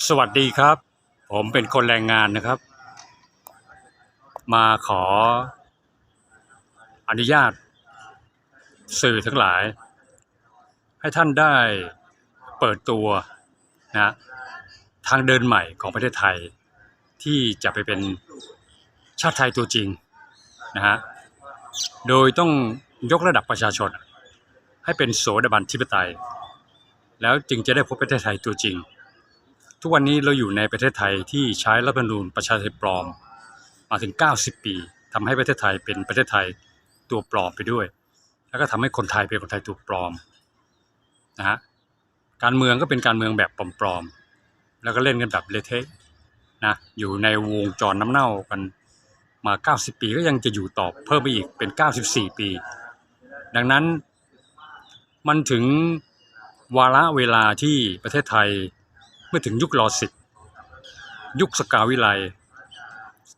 สวัสดีครับ ผมเป็นคนแรงงานนะครับ มาขอ อนุญาต สื่อทั้งหลาย ให้ท่านได้เปิดตัวนะทางเดินใหม่ของประเทศไทย ที่จะไปเป็นชาติไทยตัวจริงนะฮะโดยต้องยกระดับประชาชน ให้เป็นโสดาบันทิปไตย แล้วจึงจะได้พบประเทศไทยตัวจริง ทุกวันนี้เราอยู่ในประเทศไทยที่ใช้รัฐธรรมนูญประชาธิปไตยปลอม มาถึง 90 ปีทำให้ประเทศไทยเป็นประเทศไทยตัวปลอมไปด้วย แล้วก็ทำให้คนไทยเป็นคนไทยตัวปลอมนะฮะการเมืองก็เป็นการเมืองแบบปลอมๆแล้วก็เล่นกันแบบเลเทะนะอยู่ในวงจรน้ำเน่ากันมา 90 ปีก็ยังจะอยู่ต่อเพิ่มไปอีกเป็น 94 ปี ดังนั้นมันถึงวาระเวลาที่ประเทศไทย มื่อถึงยุครอสิบยุคสกาวิไล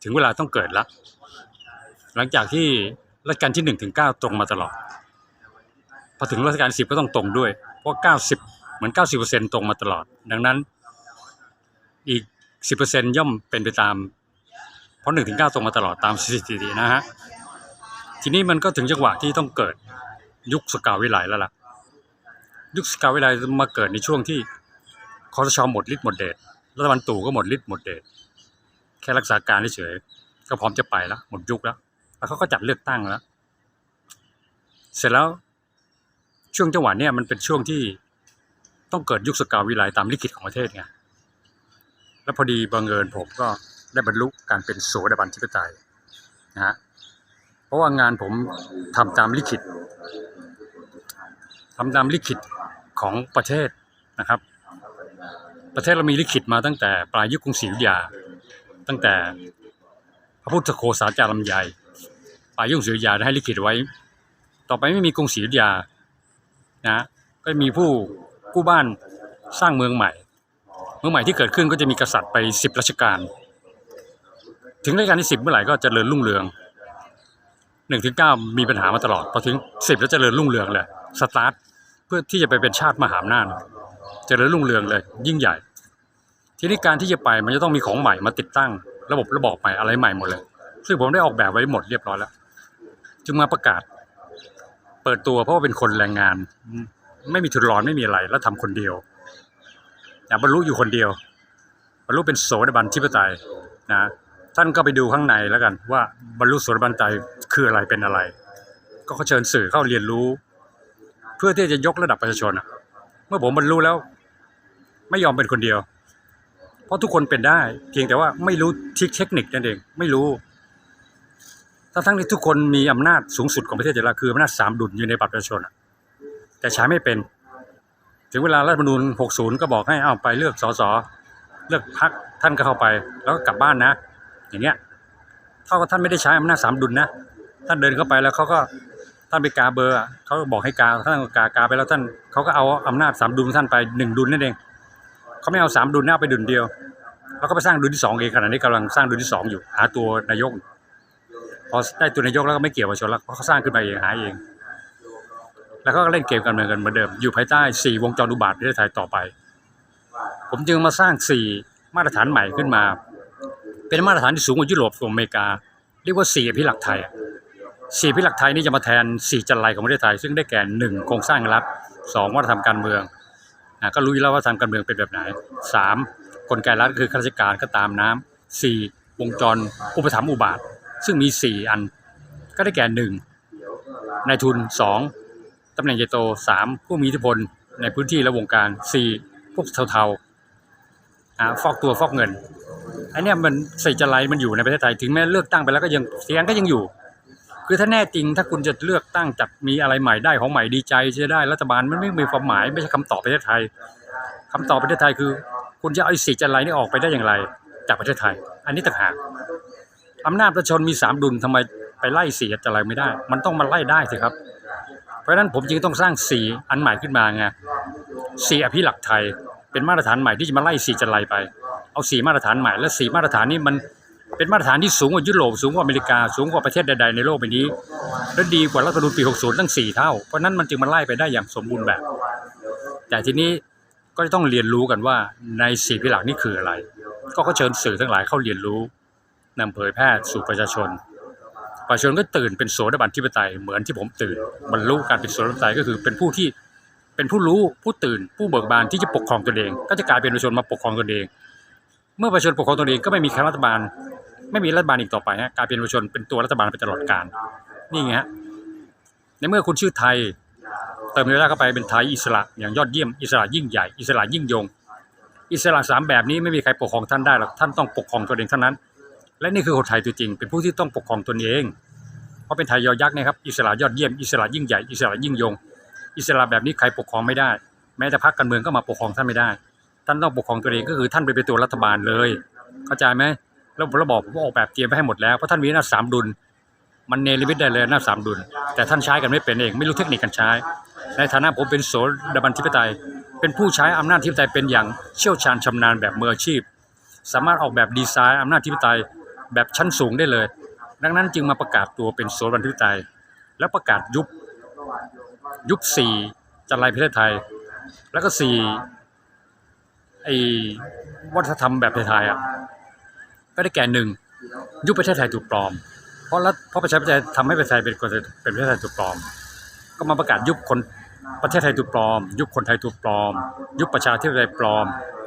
ถึงเวลาต้องเกิดละหลังจากที่รัชกาลที่หนึ่งถึงเก้าตรงมาตลอด พอถึงรัชกาลสิบก็ต้องตรงด้วย เพราะเก้าสิบเหมือนเก้าสิบเปอร์เซ็นตรงมาตลอด ดังนั้นอีกสิบเปอร์เซ็นย่อมเป็นไปตาม เพราะหนึ่งถึงเก้าตรงมาตลอดตามสถิตินะฮะ ทีนี้มันก็ถึงจังหวะที่ต้องเกิดยุคสกาวิไลแล้วล่ะ ยุคสกาวิไลมาเกิดในช่วงที่ คอสชอหมดฤทธิ์หมดเดชรัฐบาลตู่ก็หมดฤทธิ์หมดเดชแค่รักษาการเฉยก็พร้อมจะไปแล้วหมดยุคแล้วแล้วเขาก็จัดเลือกตั้งแล้ว เสร็จแล้วช่วงจังหวะเนี้ยมันเป็นช่วงที่ต้องเกิดยุคสกาวิไลตามลิขิตของประเทศไงแล้วพอดีบังเอิญผมก็ได้บรรลุการเป็นโสดาบันทิปไตยนะฮะเพราะว่างานผมทำตามลิขิตทำตามลิขิตของประเทศนะครับ ประเทศเรามีลิขิตมาตั้งแต่ปลายยุคกรุงศรีอยุธยา ตั้งแต่พระพุทธโคสาจารลำไยปลายยุคกรุงศรีอยุธยาได้ให้ลิขิตไว้ ต่อไปไม่มีกรุงศรีอยุธยานะก็มีผู้กู้บ้านสร้างเมืองใหม่ เมืองใหม่ที่เกิดขึ้นก็จะมีกษัตริย์ไปสิบรัชกาลถึงรัชกาลที่สิบเมื่อไหร่ก็จเจริญรุ่งเรืองหนึ่งถึงเก้ามีปัญหามาตลอดพอถึงสิบแล้วเจริญรุ่งเรืองเลยสตาร์ทเพื่อที่จะไปเป็นชาติมหาอำนาจ เจริญรุ่งเรืองเลย ยิ่งใหญ่ ทีนี้การที่จะไปมันจะต้องมีของใหม่มาติดตั้ง ระบบระบอบใหม่อะไรใหม่หมดเลย ซึ่งผมได้ออกแบบไว้หมดเรียบร้อยแล้ว จึงมาประกาศ เปิดตัวเพราะว่าเป็นคนแรงงาน ไม่มีทุนร้อนไม่มีอะไร แล้วทำคนเดียวอยาบรรลุอยู่คนเดียว บรรลุเป็นโสดาบันทิปไตยนะท่านก็ไปดูข้างในแล้วกัน ว่าบรรลุโสดาบันไตยคืออะไรเป็นอะไร ก็เชิญสื่อเข้าเรียนรู้ เพื่อที่จะยกระดับประชาชนเมื่อผมบรรลุแล้ว ไม่ยอมเป็นคนเดียว เพราะทุกคนเป็นได้ เพียงแต่ว่าไม่รู้ทิคเทคนิคนั่นเองไม่รู้ทั้งทั้งที่ทุกคนมีอำนาจสูงสุดของประเทศอยู่แล้วคืออำนาจสามดุลอยู่ในบัตรประชาชนอะแต่ใช้ไม่เป็น ถึงเวลารัฐธรรมนูญ 60 ก็บอกให้เอาไปเลือกสสเลือกพรรคท่านก็เข้าไป แล้วก็กลับบ้านนะ อย่างเงี้ยเท่ากับท่านไม่ได้ใช้อำนาจสามดุลนะท่านเดินเข้าไปแล้วเขาก็ท่านไปกาเบอร์อะเขาบอกให้กาท่านก็กากาไปแล้วท่านเขาก็เอาอำนาจสามดุลท่านไปหนึ่งดุลนั่นเอง เขาไม่เอาสามดุลนะเอาไปดุลเดียว แล้วก็ไปสร้างดุลที่สองเองขณะนี้กำลังสร้างดุลที่สองอยู่ หาตัวนายก พอได้ตัวนายกแล้วก็ไม่เกี่ยวกับชนแล้วเพราะเขาสร้างขึ้นมาเองหาเอง แล้วก็เล่นเกมการเมืองกันเหมือนเดิม อยู่ภายใต้สี่วงจรอุบาทประเทศไทยต่อไป ผมจึงมาสร้างสี่มาตรฐานใหม่ขึ้นมา เป็นมาตรฐานที่สูงกว่ายุโรปกับอเมริกา เรียกว่าสี่อภิหลักไทยอะสี่พิหลักไทยนี่จะมาแทนสี่จันไรของประเทศไทย ซึ่งได้แก่หนึ่งโครงสร้างรัฐสองวัฒนธรรมการเมือง อะก็รู้แล้วว่าทำการเมืองเป็นแบบไหนสามกลไกรัฐคือข้าราชการก็ตามน้ำสี่วงจรอุปถัมภ์อุบาท ซึ่งมีสี่อัน ก็ได้แก่หนึ่งนายทุนสองตำแหน่งใหญ่โตสามผู้มีอิทธิพลในพื้นที่และวงการสี่พวกเทาๆอะฟอกตัวฟอกเงินอันเนี้ยมันใส่จันไรมันอยู่ในประเทศไทยถึงแม้เลือกตั้งไปแล้วก็ยังเสียงก็ยังอยู่ คือถ้าแน่จริงถ้าคุณจะเลือกตั้งจัดมีอะไรใหม่ได้ของใหม่ดีใจจะได้รัฐบาลมันไม่มีความหมายไม่ใช่คำตอบประเทศไทยคำตอบประเทศไทยคือ คุณจะเอาไอ้สีจันไรนี่ออกไปได้อย่างไร จากประเทศไทย อันนี้ต่างหากอำนาจประชาชนมีสามดุลทำไมไปไล่สีจันไรไม่ได้ มันต้องมาไล่ได้สิครับ เพราะฉะนั้นผมจึงต้องสร้างสีอันใหม่ขึ้นมาไงสีอภิหลักไทยเป็นมาตรฐานใหม่ที่จะมาไล่สีจันไรไป เอาสีมาตรฐานใหม่และสีมาตรฐานนี้มัน เป็นมาตรฐานที่สูงกว่ายุโรปสูงกว่าอเมริกาสูงกว่าประเทศใดๆในโลกใบนี้ และดีกว่ารัฐธรรมนูญปี 60 ตั้ง 4 เท่า เพราะนั้นมันจึงมาไล่ไปได้อย่างสมบูรณ์แบบ แต่ทีนี้ก็จะต้องเรียนรู้กันว่าในสี่พิหลักนี่คืออะไร ก็เขาเชิญสื่อทั้งหลายเข้าเรียนรู้นำเผยแพร่สู่ประชาชน ประชาชนก็ตื่นเป็นโสดาบันทิปไตยเหมือนที่ผมตื่นบรรลุการเป็นโสดาบันทิปไตยก็คือเป็นผู้ที่เป็นผู้รู้ผู้ตื่น ผู้เบิกบานที่จะปกครองตนเอง ก็จะกลายเป็นประชาชนมาปกครองตนเอง เมื่อประชาชนปกครองตนเองก็ไม่มีคณะรัฐบาล ไม่มีรัฐบาลอีกต่อไปฮะกลายเป็นประชาชนเป็นตัวรัฐบาลไปตลอดกาลนี่ไงฮะในเมื่อคุณชื่อไทย เติมเนื้อเข้าไปเป็นไทยอิสระอย่างยอดเยี่ยมอิสระยิ่งใหญ่อิสระยิ่งยง อิสระสามแบบนี้ไม่มีใครปกครองท่านได้หรอกท่านต้องปกครองตนเองเท่านั้น และนี่คือคนไทยตัวจริง เป็นผู้ที่ต้องปกครองตนเองเพราะเป็นไทยยอยักษ์นะครับอิสระยอดเยี่ยมอิสระยิ่งใหญ่อิสระยิ่งยง อิสระแบบนี้ใครปกครองไม่ได้ แม้แต่พรรคการเมืองก็มาปกครองท่านไม่ได้ ท่านต้องปกครองตัวเองก็คือท่านไปเป็นตัวรัฐบาลเลย เข้าใจไหม แล้วระบอบผมออกแบบเตรียมไปให้หมดแล้วเพราะท่านมีหน้าสามดุล มันเนรมิตได้เลยหน้าสามดุล แต่ท่านใช้กันไม่เป็นเอง ไม่รู้เทคนิคการใช้ ในฐานะผมเป็นโสดาบันทิปไตย เป็นผู้ใช้อำนาจทิปไตยเป็นอย่างเชี่ยวชาญชำนาญแบบมืออาชีพ สามารถออกแบบดีไซน์อำนาจทิปไตยแบบชั้นสูงได้เลย ดังนั้นจึงมาประกาศตัวเป็นโสดาบันทิปไตย แล้วประกาศยุบยุบสี่จันไรประเทศไทย แล้วก็สี่ไอ้วัฒนธรรมแบบไทยๆอะ ก็ได้แก่หนึ่งยุบประเทศไทยถูกปลอม เพราะรัฐเพราะประชาธิปไตยทำให้ประเทศไทยเป็นคนเป็นประเทศไทยถูกปลอม ก็มาประกาศยุบคนประเทศไทยถูกปลอม ยุบคนไทยถูกปลอม ยุบประชาธิปไตยปลอม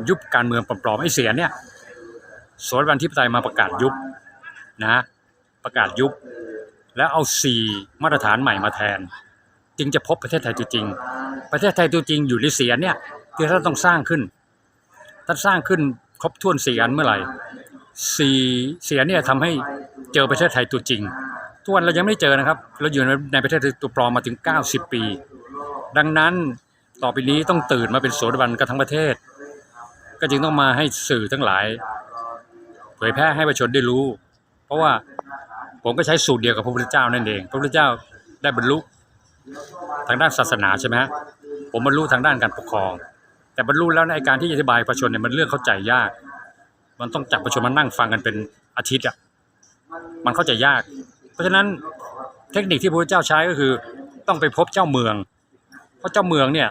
ยุบการเมืองปลอมๆไอ้เสียเนี่ยโสดาบันทิปไตยมาประกาศยุบนะประกาศยุบ แล้วเอาสี่มาตรฐานใหม่มาแทน จึงจะพบประเทศไทยตัวจริง ประเทศไทยตัวจริงอยู่ในเสียเนี่ยที่ท่านต้องสร้างขึ้นท่านสร้างขึ้นครบถ้วนสี่อันเมื่อไหร่ สี่เสียเนี่ยทำให้เจอประเทศไทยตัวจริง ทุกวันเรายังไม่ได้เจอนะครับ เราอยู่ในประเทศไทยตัวปลอมมาถึง 90 ปี ดังนั้นต่อไปนี้ต้องตื่นมาเป็นโสดาบันกันทั้งประเทศ ก็จึงต้องมาให้สื่อทั้งหลาย เผยแพร่ให้ประชาชนได้รู้ เพราะว่าผมก็ใช้สูตรเดียวกับพระพุทธเจ้านั่นเอง พระพุทธเจ้าได้บรรลุทางด้านศาสนาใช่ไหมฮะผมบรรลุทางด้านการปกครอง แต่บรรลุแล้วในการที่อธิบายประชาชนเนี่ยมันเรื่องเข้าใจยาก มันต้องจับประชาชนมานั่งฟังกันเป็นอาทิตย์อะมันเข้าใจยาก เพราะฉะนั้นเทคนิคที่พระเจ้าใช้ก็คือ ต้องไปพบเจ้าเมือง เพราะเจ้าเมืองเนี่ย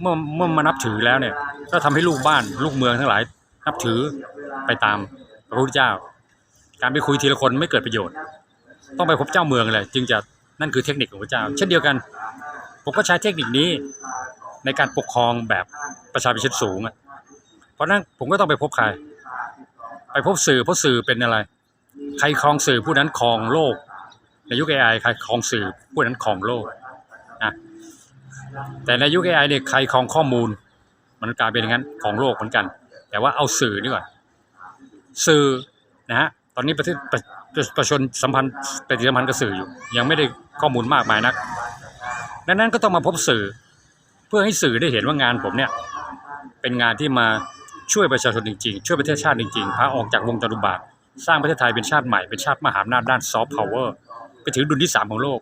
เมื่อเมื่อมานับถือแล้วเนี่ย ก็ทำให้ลูกบ้านลูกเมืองทั้งหลายนับถือไปตามพระพุทธเจ้า การไปคุยทีละคนไม่เกิดประโยชน์ ต้องไปพบเจ้าเมืองเลยจึงจะนั่นคือเทคนิคของพระเจ้า เช่นเดียวกันผมก็ใช้เทคนิคนี้ในการปกครองแบบประชาชนสูงอะเพราะนั้นผมก็ต้องไปพบใคร ไปพบสื่อเพราะสื่อเป็นอะไร ใครครองสื่อผู้นั้นครองโลก ในยุค AI ใครครองสื่อผู้นั้นครองโลกนะแต่ในยุค AI เนี่ยใครครองข้อมูล มันกลายเป็นอย่างนั้นของโลกเหมือนกัน แต่ว่าเอาสื่อนี่ก่อนสื่อนะฮะตอนนี้ประเทศประประประชาชนสัมพันธ์ปฏิสัมพันธ์กับสื่ออยู่ ยังไม่ได้ข้อมูลมากมายนักดังนั้นก็ต้องมาพบสื่อ เพื่อให้สื่อได้เห็นว่างานผมเนี่ยเป็นงานที่มา ช่วยประชาชนจริงๆ ช่วยประเทศชาติจริงๆ พาออกจากวงจรุบาท สร้างประเทศไทยเป็นชาติใหม่ เป็นชาติมหาอำนาจด้านซอฟต์พาวเวอร์ไปถือดุลที่สามของโลก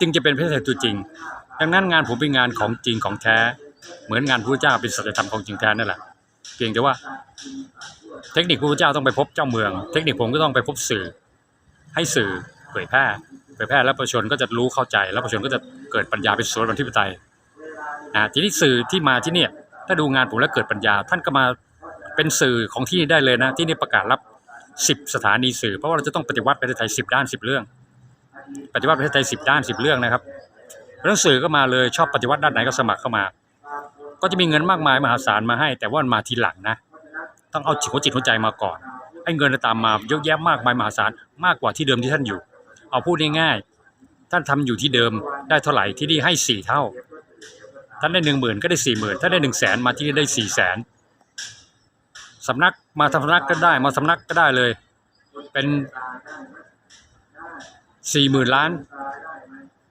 จึงจะเป็นประเทศไทยตัวจริง ดังนั้นงานผมเป็นงานของจริงของแท้ เหมือนงานพระเจ้าเป็นสัจธรรมของจริงแท้นั่นแหละ เพียงแต่ว่า เทคนิคพระเจ้าต้องไปพบเจ้าเมือง เทคนิคผมก็ต้องไปพบสื่อ ให้สื่อเผยแพร่เผยแพร่แล้วประชาชนก็จะรู้เข้าใจ แล้วประชาชนก็จะเกิดปัญญาเป็นโสดาบันทิปไตยอ่ทีนี้สื่อที่มาที่เนี่ย ถ้าดูงานผมแล้วเกิดปัญญา ท่านก็มาเป็นสื่อของที่นี่ได้เลยนะ ที่นี่ประกาศรับสิบสถานีสื่อ เพราะว่าเราจะต้องปฏิวัติประเทศไทยสิบด้านสิบเรื่อง ปฏิวัติประเทศไทยสิบด้านสิบเรื่องนะครับเรื่องสื่อก็มาเลยชอบปฏิวัติด้านไหนก็สมัครเข้ามา ก็จะมีเงินมากมายมหาศาลมาให้ แต่ว่ามันมาทีหลังนะ ต้องเอาจิตหัวจิตหัวใจมาก่อนไอ้เงินน่ะตามมาเยอะแยะมากมายมหาศาลมากกว่าที่เดิมที่ท่านอยู่ เอาพูดง่ายๆท่านทำอยู่ที่เดิมได้เท่าไหร่ที่นี่ให้สี่เท่า ท่านได้หนึ่งหมื่นก็ได้สี่หมื่นถ้าได้หนึ่งแสนมาที่นี่ได้สี่แสนสำนักมาสำนักก็ได้มาสำนักก็ได้เลย เป็นสี่หมื่นล้าน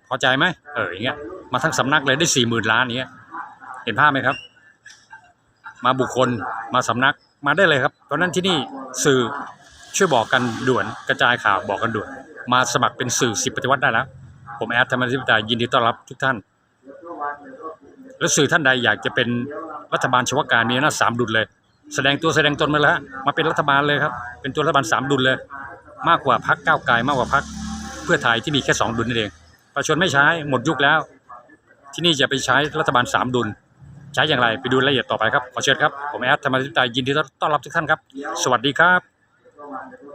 พอใจไหมเอออย่างเงี้ยมาทั้งสำนักเลยได้สี่หมื่นล้านอย่างเงี้ยเห็นภาพไหมครับ มาบุคคลมาสำนักมาได้เลยครับเพราะฉะนั้นที่นี่สื่อช่วยบอกกันด่วนกระจายข่าวบอกกันด่วน มาสมัครเป็นสื่อสิบปฏิวัติได้แล้ว ผมแอดธรรมธิปไตยยินดีต้อนรับทุกท่าน แล้วสื่อท่านใดอยากจะเป็นรัฐบาลเฉพาะการมีอำนาจสามดุลเลย แสดงตัวแสดงตนมาแล้วฮะมาเป็นรัฐบาลเลยครับ เป็นตัวรัฐบาลสามดุลเลย มากกว่าพักก้าวไกลมากกว่าพักเพื่อไทยที่มีแค่สองดุลนั่นเองประชาชนไม่ใช้หมดยุคแล้ว ที่นี่จะไปใช้รัฐบาลสามดุล ใช้อย่างไรไปดูรายละเอียดต่อไปครับ ขอเชิญครับ ผมแอดธรรมธิปไตยยินดีต้อนรับทุกท่านครับ สวัสดีครับ